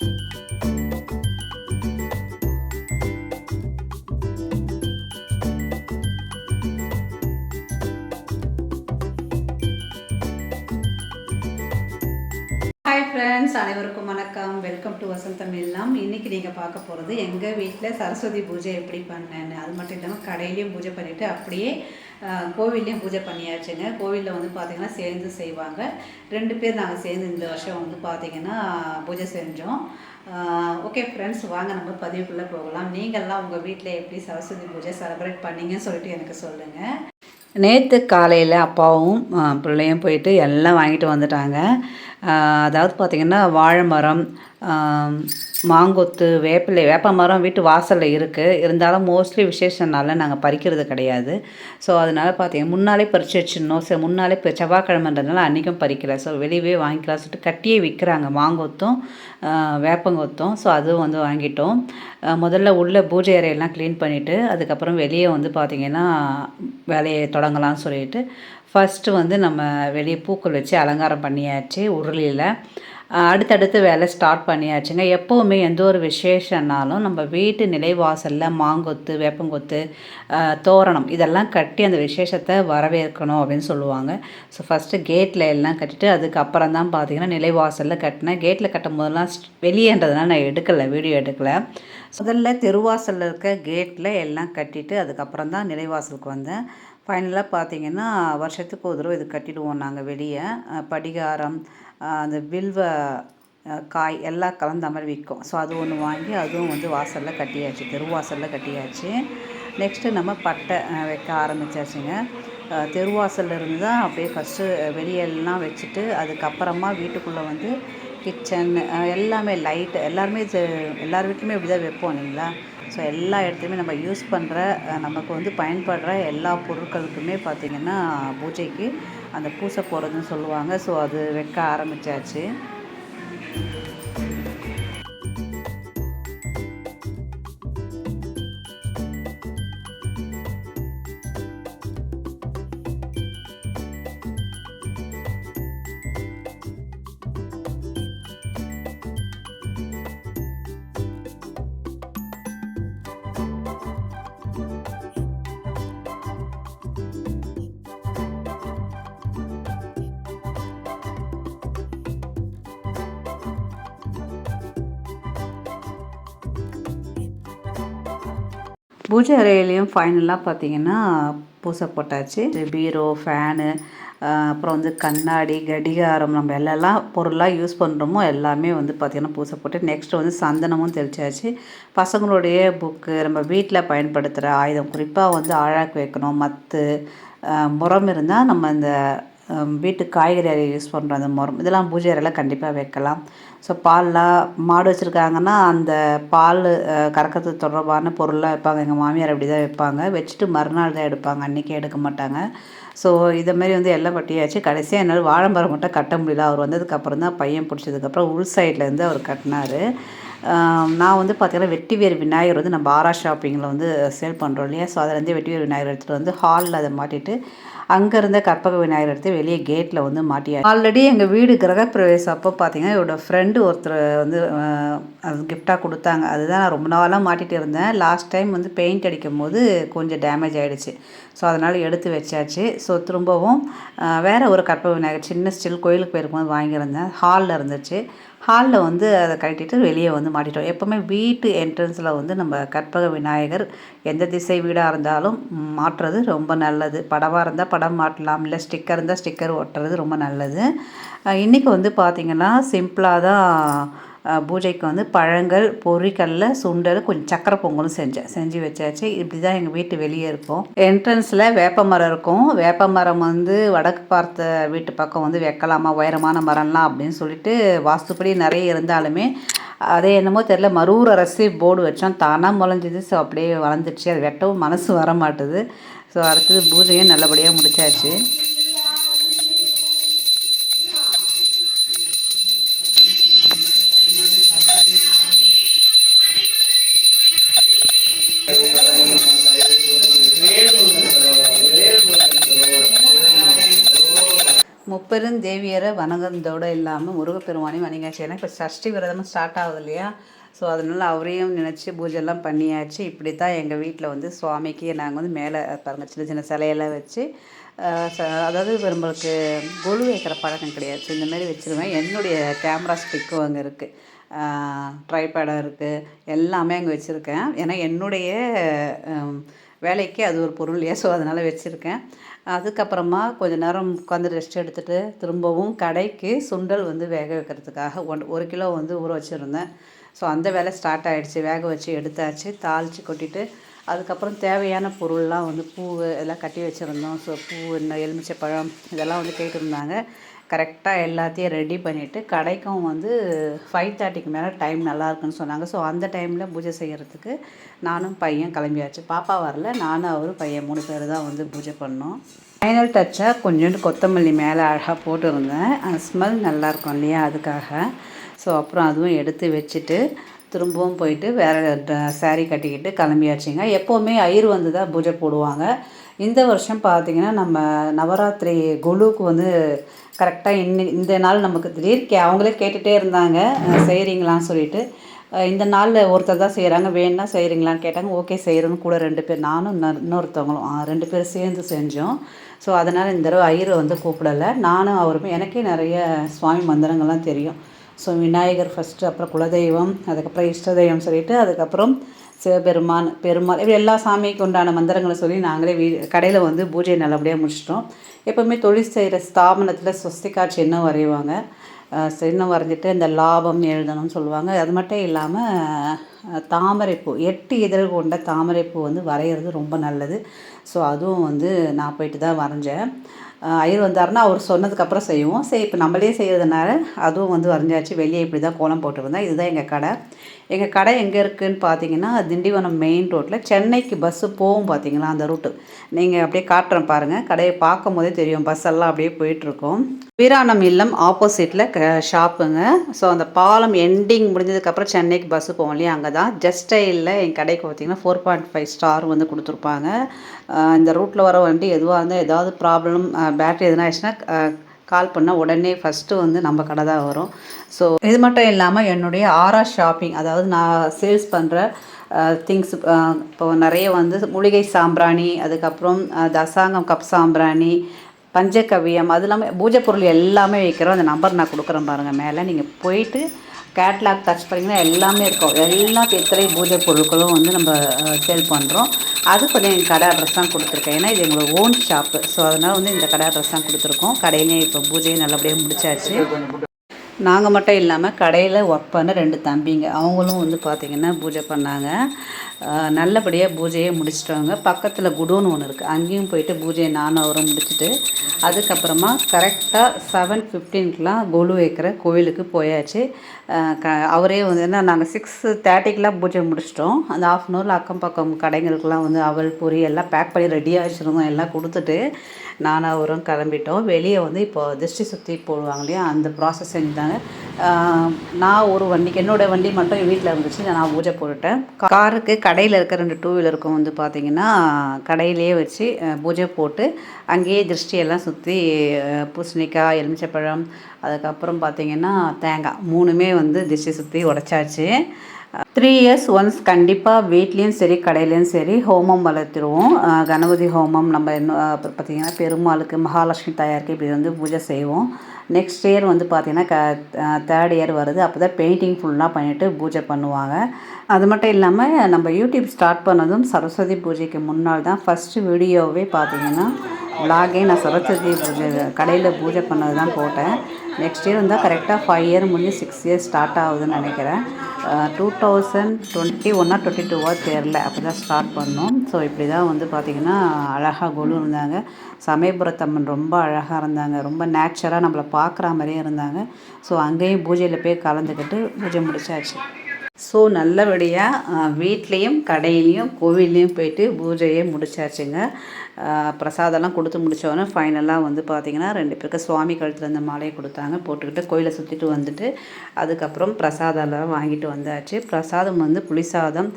you friends அனைவருக்கும் வணக்கம். Welcome to வசந்தம் எல்லாம் இன்றைக்கி நீங்கள் பார்க்க போகிறது எங்கள் வீட்டில் சரஸ்வதி பூஜை எப்படி பண்ணேன்னு. அது மட்டும் இல்லாமல் கடையிலையும் பூஜை பண்ணிவிட்டு அப்படியே கோவில்லையும் பூஜை பண்ணியாச்சுங்க. கோவிலில் வந்து பார்த்திங்கன்னா சேர்ந்து செய்வாங்க. ரெண்டு பேர் நாங்கள் சேர்ந்து இந்த வருஷம் வந்து பார்த்திங்கன்னா பூஜை செஞ்சோம். ஓகே ஃப்ரெண்ட்ஸ் வாங்க நம்ம பதிவுக்குள்ளே போகலாம். நீங்கள்லாம் உங்கள் வீட்டில் எப்படி சரஸ்வதி பூஜை செலிப்ரேட் பண்ணீங்கன்னு சொல்லிட்டு எனக்கு சொல்லுங்கள் நேற்று காலையில் அப்பாவும் பிள்ளையும் போயிட்டு எல்லாம் வாங்கிட்டு வந்துட்டாங்க. அதாவது பார்த்திங்கன்னா வாழை மரம் மாங்கொத்து வேப்பிலை வேப்ப மரம் வீட்டு வாசலில் இருக்குது இருந்தாலும் மோஸ்ட்லி விசேஷனால நாங்கள் பறிக்கிறது கிடையாது. ஸோ அதனால் பார்த்தீங்கன்னா முன்னாலே பறித்து வச்சிடணும். சரி முன்னாலே இப்போ செவ்வாய்க்கிழமைன்றதுனால அன்றைக்கும் பறிக்கல. ஸோ வெளியவே வாங்கிக்கலாம் சொல்லிட்டு கட்டியே விற்கிறாங்க மாங்கொத்தும் வேப்பங்கொத்தும். ஸோ அதுவும் வந்து வாங்கிட்டோம். முதல்ல உள்ள பூஜை அறையெல்லாம் க்ளீன் பண்ணிவிட்டு அதுக்கப்புறம் வெளியே வந்து பார்த்திங்கன்னா வேலையை தொடங்கலாம்னு சொல்லிட்டு ஃபஸ்ட்டு வந்து நம்ம வெளியே பூக்கள் வச்சு அலங்காரம் பண்ணியாச்சு உருளியில். அடுத்தடுத்து வேலை ஸ்டார்ட் பண்ணியாச்சுங்க. எப்போவுமே எந்த ஒரு விசேஷம்னாலும் நம்ம வீட்டு நிலைவாசலில் மாங்கொத்து வேப்பங்கொத்து தோரணம் இதெல்லாம் கட்டி அந்த விசேஷத்தை வரவேற்கணும் அப்படின்னு சொல்லுவாங்க. ஸோ ஃபஸ்ட்டு கேட்டில் எல்லாம் கட்டிட்டு அதுக்கப்புறம் தான் பார்த்தீங்கன்னா நிலைவாசலில் கட்டினேன். கேட்டில் கட்டும் போதெல்லாம் st- வெளியேன்றதுனால நான் எடுக்கலை வீடியோ எடுக்கலை. முதல்ல தெருவாசலில் இருக்க கேட்டில் எல்லாம் கட்டிட்டு அதுக்கப்புறம் தான் நிலைவாசலுக்கு வந்தேன். ஃபைனலாக பார்த்தீங்கன்னா வருஷத்துக்கு ஒரு தடவை இது கட்டிடுவோம் நாங்கள் வெளியே. படிகாரம் அந்த வில்வ காய் எல்லாம் கலந்த மாதிரி விற்கும். ஸோ அது ஒன்று வாங்கி அதுவும் வந்து வாசலில் கட்டியாச்சு. தெருவாசலில் கட்டியாச்சு. நெக்ஸ்ட்டு நம்ம பட்டை வைக்க ஆரம்பிச்சாச்சுங்க. தெருவாசலில் இருந்து தான் அப்படியே ஃபஸ்ட்டு வெளியெல்லாம் வச்சுட்டு அதுக்கப்புறமா வீட்டுக்குள்ளே வந்து கிச்சன் எல்லாமே லைட்டு எல்லாருமே எல்லார் வீட்லையுமே இப்படி தான் வைப்போம் இல்லைங்களா? ஸோ எல்லா இடத்துலையுமே நம்ம யூஸ் பண்ணுற நமக்கு வந்து பயன்படுற எல்லா பொருட்களுக்குமே பார்த்திங்கன்னா பூஜைக்கு அந்த பூசை போடுறதுன்னு சொல்லுவாங்க. ஸோ அது வைக்க ஆரம்பித்தாச்சு பூஜை அறையிலையும் ஃபைனலாக பார்த்தீங்கன்னா பூசை போட்டாச்சு. பீரோ ஃபேனு அப்புறம் வந்து கண்ணாடி கடிகாரம் நம்ம எல்லாம் பொருளாக யூஸ் பண்ணுறோமோ எல்லாமே வந்து பார்த்திங்கன்னா பூசை போட்டு நெக்ஸ்ட்டு வந்து சந்தனமும் தெளிச்சாச்சு. பசங்களுடைய புக்கு நம்ம வீட்டில் பயன்படுத்துகிற ஆயுதம் குறிப்பாக வந்து ஆழாக்கு வைக்கணும் மத்து முறம் இருந்தால் நம்ம இந்த வீட்டு காய்கறி அறை யூஸ் பண்ணுற அந்த முறம் இதெல்லாம் பூஜை அறையில் கண்டிப்பாக வைக்கலாம். ஸோ பால்லாம் மாடு வச்சுருக்காங்கன்னா அந்த பால் கறக்கிறது தொடர்பான பொருளாக வைப்பாங்க. எங்கள் மாமியார் அப்படி தான் வைப்பாங்க. வச்சுட்டு மறுநாள் தான் எடுப்பாங்க. அன்றைக்கே எடுக்க மாட்டாங்க. ஸோ இதை மாதிரி வந்து எல்லாம் பட்டியாச்சு கடைசியாக என்னால் வாழை மரம் மட்டும் கட்ட முடியல. அவர் வந்ததுக்கப்புறம் தான் பையன் பிடிச்சதுக்கப்புறம் உள் சைட்லேருந்து அவர் கட்டினார். நான் வந்து பார்த்திங்கன்னா வெட்டிவேர் விநாயகர் வந்து நம்ம ஆரா ஷாப்பிங்கில் வந்து சேல் பண்ணுறோம் இல்லையா? ஸோ அதுலேருந்து வெட்டிவேர் விநாயகர் எடுத்துகிட்டு வந்து ஹாலில் அதை மாட்டிட்டு அங்கே இருந்த கற்பக விநாயகர் எடுத்து வெளியே கேட்டில் வந்து மாட்டியா ஆல்ரெடி எங்கள் வீடு கிரகப்பிரவேசம். அப்போ பார்த்தீங்கன்னா என்னோடய ஃப்ரெண்டு ஒருத்தர் வந்து அது கிஃப்டாக கொடுத்தாங்க. அதுதான் நான் ரொம்ப நாளாக மாட்டிகிட்டு இருந்தேன். லாஸ்ட் டைம் வந்து பெயிண்ட் அடிக்கும் போது கொஞ்சம் டேமேஜ் ஆகிடுச்சு ஸோ அதனால் எடுத்து வச்சாச்சு. ஸோ திரும்பவும் வேறு ஒரு கற்பக விநாயகர் சின்ன ஸ்டில் கோயிலுக்கு போயிருக்கும்போது வாங்கியிருந்தேன். ஹாலில் இருந்துச்சு. ஹாலில் வந்து அதை கட்டிட்டு வெளியே வந்து மாட்டிட்டோம். எப்போவுமே வீட்டு என்ட்ரன்ஸில் வந்து நம்ம கற்பக விநாயகர் எந்த திசை வீடாக இருந்தாலும் மாட்டுறது ரொம்ப நல்லது. படவாக இருந்தால் படம் மாட்டலாம் இல்லை ஸ்டிக்கர் இருந்தால் ஸ்டிக்கர் ஒட்டுறது ரொம்ப நல்லது. இன்றைக்கி வந்து பார்த்திங்கன்னா சிம்பிளாக தான் பூஜைக்கு வந்து பழங்கள் பொரிக்கல்ல சுண்டல் கொஞ்சம் சக்கரை பொங்கலும் செஞ்சேன். செஞ்சு வச்சாச்சு. இப்படி தான் எங்கள் வீட்டு வெளியே இருக்கும். என்ட்ரன்ஸில் வேப்ப மரம் இருக்கும். வேப்ப மரம் வந்து வடக்கு பார்த்த வீட்டு பக்கம் வந்து வைக்கலாமா? உயரமான மரம்லாம் அப்படின்னு சொல்லிட்டு வாஸ்துப்படி நிறைய இருந்தாலுமே அதே என்னமோ தெரில மரூர் அரசு போர்டு வச்சோம். தானாக முளைஞ்சிது. ஸோ அப்படியே வளர்ந்துடுச்சு. அது வெட்டவும் மனசு வர மாட்டுது ஸோ அடுத்தது பூஜையும் நல்லபடியாக முடிச்சாச்சு. முப்பெருந்தேவியரை வணங்குறதோடு இல்லாமல் முருகப்பெருமானையும் வணங்காச்சு ஏன்னா இப்போ சஷ்டி விரதமும் ஸ்டார்ட் ஆகுது இல்லையா? ஸோ அதனால் அவரையும் நினச்சி பூஜைலாம் பண்ணியாச்சு. இப்படி தான் எங்கள் வீட்டில் வந்து சுவாமிக்கு நாங்கள் வந்து மேலே பாருங்கள் சின்ன சின்ன சிலையெல்லாம் வச்சு அதாவது நம்மளுக்கு கொலு வைக்கிற பழக்கம் கிடையாது. ஸோ இந்த மாதிரி வச்சுருவேன். என்னுடைய கேமரா ஸ்டிக்கும் அங்கே இருக்குது ட்ரைபேடாக இருக்குது எல்லாமே அங்கே வச்சுருக்கேன். ஏன்னா என்னுடைய வேலைக்கு அது ஒரு பொருள் இல்லையா? ஸோ அதனால் வச்சுருக்கேன். அதுக்கப்புறமா கொஞ்ச நேரம் உட்காந்து ரெஸ்ட் எடுத்துகிட்டு திரும்பவும் கடைக்கு சுண்டல் வந்து வேக வைக்கிறதுக்காக ஒன் ஒரு கிலோ வந்து ஊற வச்சுருந்தேன். ஸோ அந்த வேலை ஸ்டார்ட் ஆகிடுச்சு வேக வச்சு எடுத்தாச்சு. தாளித்து கொட்டிட்டு அதுக்கப்புறம் தேவையான பொருள்லாம் வந்து பூ எல்லாம் கட்டி வச்சுருந்தோம். ஸோ பூ என்ன எலுமிச்சை பழம் இதெல்லாம் வந்து கேட்டிருந்தாங்க. கரெக்டாக எல்லாத்தையும் ரெடி பண்ணிவிட்டு கடைக்கும் வந்து ஃபைவ் தேர்ட்டிக்கு மேலே டைம் நல்லாயிருக்குன்னு சொன்னாங்க. ஸோ அந்த டைமில் பூஜை செய்கிறதுக்கு நானும் பையன் கிளம்பியாச்சு. பாப்பா வரல. நானும் அவரும் பையன் மூணு பேர் தான் வந்து பூஜை பண்ணோம். ஃபைனல் டச்சாக கொஞ்சோண்டு கொத்தமல்லி மேலே அழகாக போட்டுருந்தேன். அந்த ஸ்மெல் நல்லாயிருக்கும் இல்லையா அதுக்காக. ஸோ அப்புறம் அதுவும் எடுத்து வச்சுட்டு திரும்பவும் போயிட்டு வேறு சேரீ கட்டிக்கிட்டு கிளம்பியாச்சுங்க. எப்போவுமே ஐயர் வந்து தான் பூஜை போடுவாங்க. இந்த வருஷம் பார்த்தீங்கன்னா நம்ம நவராத்திரி குழுவுக்கு வந்து கரெக்டாக இன்னி இந்த நாள் நமக்கு திடீர் கே அவங்களே கேட்டுகிட்டே இருந்தாங்க. செய்கிறீங்களான்னு சொல்லிட்டு. இந்த நாளில் ஒருத்தர் தான் செய்கிறாங்க வேணும்னா செய்கிறீங்களான்னு கேட்டாங்க. ஓகே செய்கிறோன்னு கூட ரெண்டு பேர் நானும் இன்னொருத்தவங்களும் ரெண்டு பேரும் சேர்ந்து செஞ்சோம். ஸோ அதனால் இந்த தடவை ஐயரை வந்து கூப்பிடலை. நானும் அவருமே எனக்கே நிறைய சுவாமி மந்திரங்கள்லாம் தெரியும். ஸோ விநாயகர் ஃபஸ்ட்டு அப்புறம் குலதெய்வம் அதுக்கப்புறம் இஷ்ட தெய்வம் சொல்லிட்டு அதுக்கப்புறம் சிவபெருமான் பெருமாள் இப்படி எல்லா சாமிக்கு உண்டான மந்திரங்களை சொல்லி நாங்களே வீ கடையில் வந்து பூஜையை நல்லபடியாக முடிச்சிட்டோம். எப்போவுமே தொழில் செய்கிற ஸ்தாபனத்தில் சொஸ்திகா சின்னம் வரைவாங்க. சின்னம் வரைஞ்சிட்டு இந்த லாபம் எழுதணும்னு சொல்லுவாங்க. அது மட்டும் இல்லாமல் தாமரைப்பூ எட்டு இதழ் கொண்ட தாமரைப்பூ வந்து வரைகிறது ரொம்ப நல்லது. ஸோ அதுவும் வந்து நான் போயிட்டு தான் வரைஞ்சேன். அஹ் ஐயர் வந்தாருன்னா அவர் சொன்னதுக்கப்புறம் செய்வோம். சரி இப்போ நம்மளே செய்கிறதுனால அதுவும் வந்து வரைஞ்சாச்சு. வெளியே இப்படி தான் கோலம் போட்டுருந்தேன். இதுதான் எங்கள் கடை. எங்கள் கடை எங்கே இருக்குதுன்னு பார்த்தீங்கன்னா திண்டிவனம் மெயின் ரோட்டில் சென்னைக்கு பஸ்ஸு போகும் பார்த்தீங்களா அந்த ரூட்டு நீங்கள் அப்படியே காட்டுறேன் பாருங்கள் கடையை பார்க்கும் போதே தெரியும் பஸ் எல்லாம் அப்படியே போயிட்டுருக்கோம். வீராணம் இல்லம் ஆப்போசிட்டில் க ஷாப்புங்க ஸோ அந்த பாலம் எண்டிங் முடிஞ்சதுக்கப்புறம் சென்னைக்கு பஸ்ஸு போவோம் இல்லையா அங்கே தான் ஜஸ்ட் இல்லை என் கடைக்கு பார்த்தீங்கன்னா ஃபோர் பாயிண்ட் ஃபைவ் ஸ்டார் வந்து கொடுத்துருப்பாங்க. இந்த ரூட்டில் வர வண்டி எதுவாக இருந்தால் ஏதாவது ப்ராப்ளம் பேட்ரி எதுனா ஆயிடுச்சுன்னா கால் பண்ணால் உடனே ஃபஸ்ட்டு வந்து நம்ம கடை தான் வரும். ஸோ இது மட்டும் இல்லாமல் என்னுடைய ஆரா ஷாப்பிங் அதாவது நான் சேல்ஸ் பண்ணுற திங்ஸ் இப்போ நிறைய வந்து மூலிகை சாம்பிராணி அதுக்கப்புறம் தசாங்கம் கப் சாம்பிராணி பஞ்சகவியம் அது இல்லாமல் பூஜை பொருள் எல்லாமே வைக்கிறோம். அந்த நம்பர் நான் கொடுக்குறேன் பாருங்கள் மேலே. நீங்கள் போயிட்டு கேட்லாக் டச் பண்ணிங்கன்னா எல்லாமே இருக்கும். எல்லா பித்தளை பூஜை பொருட்களும் வந்து நம்ம சேல் பண்ணுறோம் அது கொஞ்சம் எங்கள் கடை அட்ரஸ் தான் கொடுத்துருக்கேன். ஏன்னா இது எங்களோட ஓன் ஷாப்பு ஸோ அதனால் வந்து இந்த கடை அட்ரஸ் தான் கொடுத்துருக்கோம். கடையிலே இப்போ பூஜையும் நல்லபடியாக முடிச்சாச்சு. நாங்கள் மட்டும் இல்லாமல் கடையில் ஒர்க் பண்ண ரெண்டு தம்பிங்க. அவங்களும் வந்து பார்த்திங்கன்னா பூஜை பண்ணாங்க. நல்லபடியாக பூஜையை முடிச்சிட்டவங்க பக்கத்தில் குடோன் ஒன்று இருக்குது அங்கேயும் போயிட்டு பூஜையை நானும் அவரும் முடிச்சுட்டு அதுக்கப்புறமா கரெக்டாக செவன் ஃபிஃப்டீன்க்கெலாம் கொலு வைக்கிற கோவிலுக்கு போயாச்சு. க அவரே வந்து என்ன நாங்கள் சிக்ஸ் தேர்ட்டிக்கெலாம் பூஜை முடிச்சிட்டோம். அந்த ஆஃப் அன் ஹவரில் அக்கம் பக்கம் கடைங்களுக்கெலாம் வந்து அவல் பொரி எல்லாம் பேக் பண்ணி ரெடியாக வச்சுருந்தோம். எல்லாம் கொடுத்துட்டு நானும் அவரும் கிளம்பிட்டோம். வெளியே வந்து இப்போ திருஷ்டி சுற்றி போடுவாங்க இல்லையா அந்த ப்ராசஸ் தான் ஆஹ் நான் ஒரு வண்டிக்கு என்னோடய வண்டி மட்டும் வீட்டில் இருந்துச்சு. நான் பூஜை போட்டுட்டேன். காருக்கு கடையில் இருக்க ரெண்டு டூ வீலருக்கும் வந்து பார்த்திங்கன்னா கடையிலேயே வச்சு பூஜை போட்டு அங்கேயே திருஷ்டியெல்லாம் சுற்றி பூசணிக்காய் எலுமிச்சப்பழம் அதுக்கப்புறம் பார்த்திங்கன்னா தேங்காய் மூணுமே வந்து திருஷ்டி சுற்றி உடச்சாச்சு. த்ரீ இயர்ஸ் ஒன்ஸ் கண்டிப்பாக வீட்லேயும் சரி கடையிலையும் சரி ஹோமம் வளர்த்துருவோம். கணபதி ஹோமம் நம்ம இன்னும் அப்புறம் பார்த்திங்கன்னா பெருமாளுக்கு மகாலட்சுமி தாயாருக்கு இப்படி வந்து பூஜை செய்வோம். நெக்ஸ்ட் இயர் வந்து பார்த்திங்கன்னா க தேர்ட் இயர் வருது. அப்போ தான் பெயிண்டிங் ஃபுல்லாக பண்ணிவிட்டு பூஜை பண்ணுவாங்க. அது மட்டும் இல்லாமல் நம்ம யூடியூப் ஸ்டார்ட் பண்ணதும் சரஸ்வதி பூஜைக்கு முன்னால் தான் ஃபஸ்ட்டு வீடியோவே பார்த்தீங்கன்னா vlog-ஏ நான் சரஸ்வதி பூஜை கடையில் பூஜை பண்ணது தான் போட்டேன் நெக்ஸ்ட் இயர் வந்தால் கரெக்டாக ஃபைவ் இயர் முடிஞ்சு சிக்ஸ் இயர் ஸ்டார்ட் ஆகுதுன்னு நினைக்கிறேன். டூ தௌசண்ட் டுவெண்ட்டி ஒன்னா டுவெண்ட்டி டூவா தெரில அப்போ தான் ஸ்டார்ட் பண்ணோம். ஸோ இப்படி தான் வந்து பார்த்திங்கன்னா அழகாக குழு இருந்தாங்க. சமயபுரத்தம்மன் ரொம்ப அழகாக இருந்தாங்க. ரொம்ப நேச்சராக நம்மளை பார்க்குற மாதிரியே இருந்தாங்க. ஸோ அங்கேயும் பூஜையில் போய் கலந்துக்கிட்டு பூஜை முடிச்சாச்சு. ஸோ நல்லபடியாக வீட்லேயும் கடையிலையும் கோவில்லையும் போயிட்டு பூஜையை முடிச்சாச்சுங்க. பிரசாதம்லாம் கொடுத்து முடித்தோடனே ஃபைனலாக வந்து பார்த்திங்கன்னா ரெண்டு பேருக்கு சுவாமி கழுத்தில் இந்த மாலையை கொடுத்தாங்க. போட்டுக்கிட்டு கோயிலை சுற்றிட்டு வந்துட்டு அதுக்கப்புறம் பிரசாதம்லாம் வாங்கிட்டு வந்தாச்சு. பிரசாதம் வந்து புளிசாதம்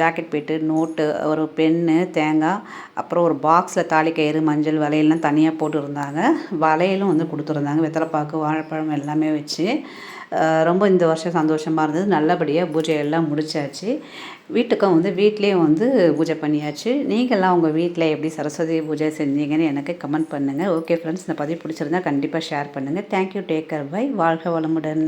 ஜாக்கெட் போயிட்டு நோட்டு ஒரு பென்னு தேங்காய் அப்புறம் ஒரு பாக்ஸில் தாலிக்கயிறு மஞ்சள் வலையெல்லாம் தனியாக போட்டுருந்தாங்க. வலையிலும் வந்து கொடுத்துருந்தாங்க. வெத்தலைப்பாக்கு வாழைப்பழம் எல்லாமே வச்சு. ரொம்ப இந்த வருஷம் சந்தோஷமாக இருந்தது. நல்லபடியாக பூஜை எல்லாம் முடிச்சாச்சு. வீட்டுக்கும் வந்து வீட்லேயும் வந்து பூஜை பண்ணியாச்சு. நீங்கள்லாம் உங்கள் வீட்டில் எப்படி சரஸ்வதி பூஜை செஞ்சீங்கன்னு எனக்கு கமெண்ட் பண்ணுங்கள் ஓகே ஃப்ரெண்ட்ஸ் இந்த பதிவு பிடிச்சிருந்தா கண்டிப்பாக ஷேர் பண்ணுங்கள் தேங்க்யூ டேக் கேர் பை வாழ்க வளமுடன்.